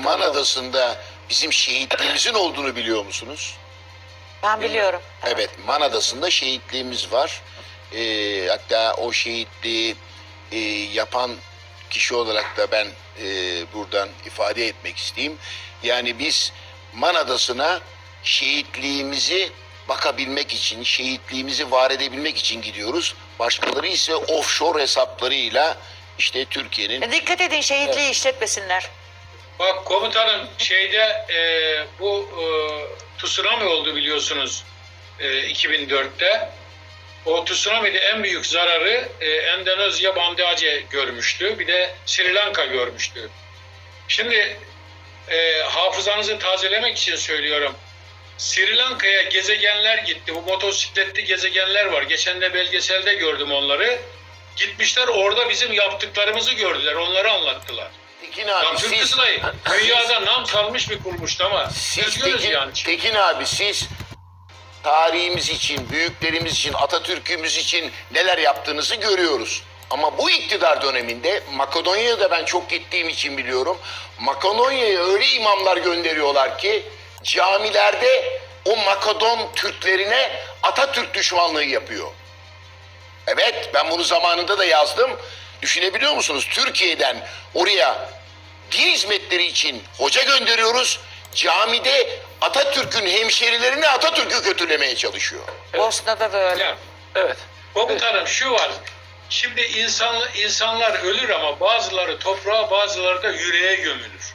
Man Adası'nda bizim şehitliğimizin olduğunu biliyor musunuz? Ben biliyorum. Evet, Man Adası'nda şehitliğimiz var. Ee, hatta o şehitliği e, yapan kişi olarak da ben e, buradan ifade etmek isteyeyim. Yani biz Man Adası'na şehitliğimizi bakabilmek için, şehitliğimizi var edebilmek için gidiyoruz. Başkaları ise offshore hesaplarıyla işte Türkiye'nin E, dikkat edin şehitliği işletmesinler. Bak komutanım şeyde e, bu e, tsunami oldu biliyorsunuz e, 2004'te. O tsunami'de en büyük zararı e, Endonezya Banda görmüştü. Bir de Sri Lanka görmüştü. Şimdi e, hafızanızı tazelemek için söylüyorum. Sri Lanka'ya gezegenler gitti. Bu motosikletli gezegenler var. Geçen de belgeselde gördüm onları. Gitmişler orada bizim yaptıklarımızı gördüler. Onları anlattılar. Tekin Ya abi Türk siz, Kızılayı dünyada nam salmış bir kurmuştu ama siz Tekin, yani. Tekin abi siz tarihimiz için, büyüklerimiz için, Atatürk'ümüz için neler yaptığınızı görüyoruz. Ama bu iktidar döneminde Makedonya'ya da ben çok gittiğim için biliyorum. Makedonya'ya öyle imamlar gönderiyorlar ki camilerde o Makedon Türklerine Atatürk düşmanlığı yapıyor. Evet ben bunu zamanında da yazdım. Düşünebiliyor musunuz? Türkiye'den oraya din hizmetleri için hoca gönderiyoruz. Camide Atatürk'ün hemşerilerini Atatürk'ü kötülemeye çalışıyor. Bosna'da da öyle. Ya, Evet. komutanım şu var. Şimdi insan, insanlar ölür ama bazıları toprağa bazıları da yüreğe gömülür.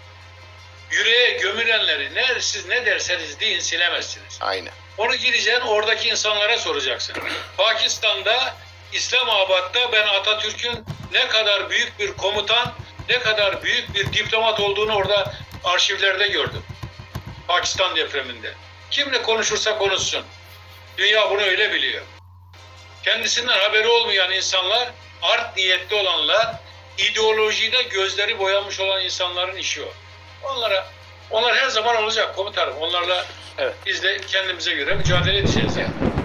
Yüreğe gömülenleri ne, siz ne derseniz deyin silemezsiniz. Aynen. Onu gideceksin oradaki insanlara soracaksın. Pakistan'da İslamabad'da ben Atatürk'ün ne kadar büyük bir komutan, ne kadar büyük bir diplomat olduğunu orada arşivlerde gördüm. Pakistan depreminde. Kimle konuşursa konuşsun. Dünya bunu öyle biliyor. Kendisinden haberi olmayan insanlar, art niyetli olanlar, ideolojide gözleri boyanmış olan insanların işi o. Onlara, onlar her zaman olacak komutanım. Onlarla Evet. biz de kendimize göre mücadele edeceğiz yani.